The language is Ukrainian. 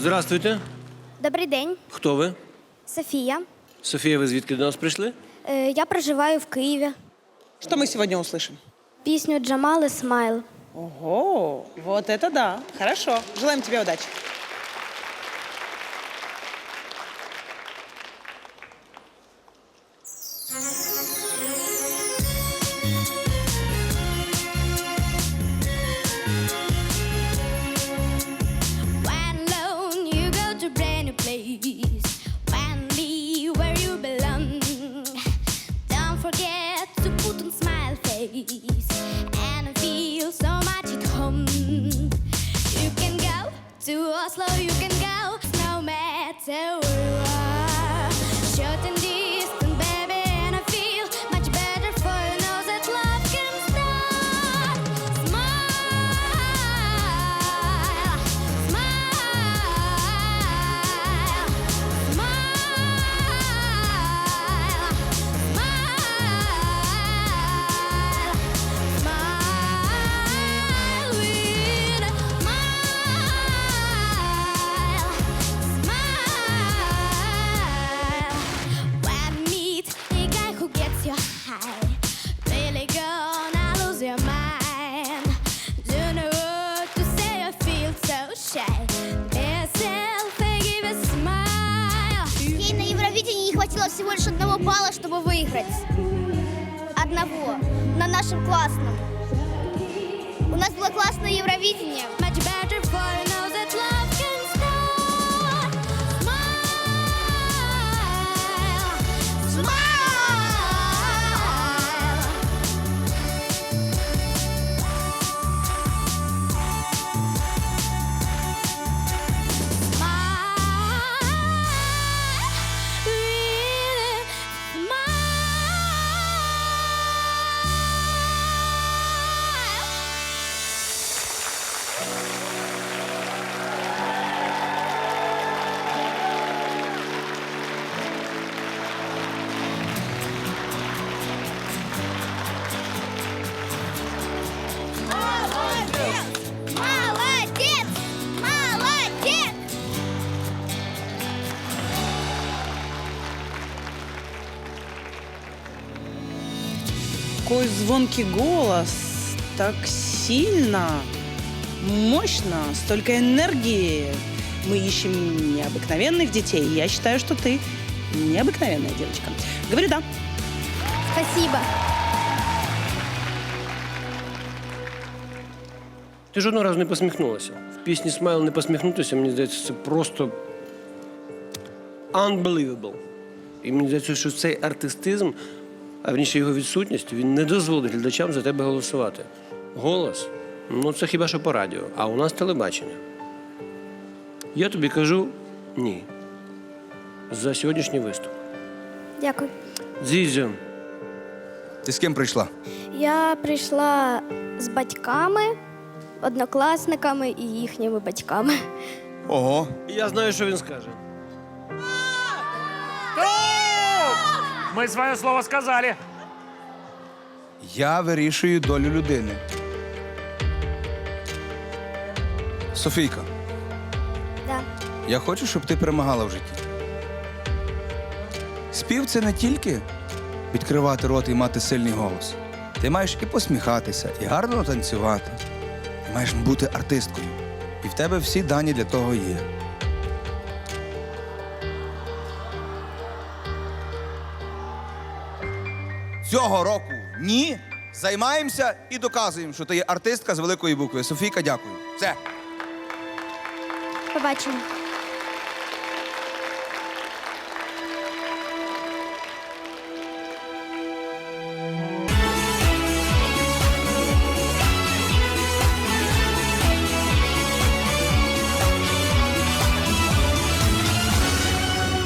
Здравствуйте. Добрий день, Хто ви? Софія. Софія, ви звідки до нас прийшли? Е, я проживаю в Києві. Что мы сегодня услышим? Пісню Джамали Смайл. Ого, вот это да. Хорошо. Желаем тебе удачи. Oslo, you can go no matter Ей на Евровидении не хватило всего лишь одного балла, чтобы выиграть. Одного. На нашем классном. У нас было классное Евровидение. Какой звонкий голос. Так сильно, мощно, столько энергии. Мы ищем необыкновенных детей. Я считаю, что ты необыкновенная девочка. Говорю да. Спасибо. Ти жодного разу не посміхнулася. В пісні Смайл не посміхнутися, мені здається, це просто unbelievable. І мені здається, що цей артистизм, а вірніше його відсутність, він не дозволить глядачам за тебе голосувати. Голос ну це хіба що по радіо, а у нас телебачення. Я тобі кажу ні. За сьогоднішній виступ. Дякую. Дзідзю, Ти з ким прийшла? Я прийшла з батьками, однокласниками і їхніми батьками. Ого. я знаю, що він скаже. Мы свое слово сказали. Я вирішую долю людини. Софійка, Да. я хочу, щоб ти перемагала в житті. Спів це не тільки відкривати рот і мати сильний голос. Ти маєш і посміхатися, і гарно танцювати. Ти маєш бути артисткою. І в тебе всі дані для того є. Цього року ні. Займаємося і доказуємо, що ти є артистка з великої букви. Софійка, дякую. Все. Побачимо.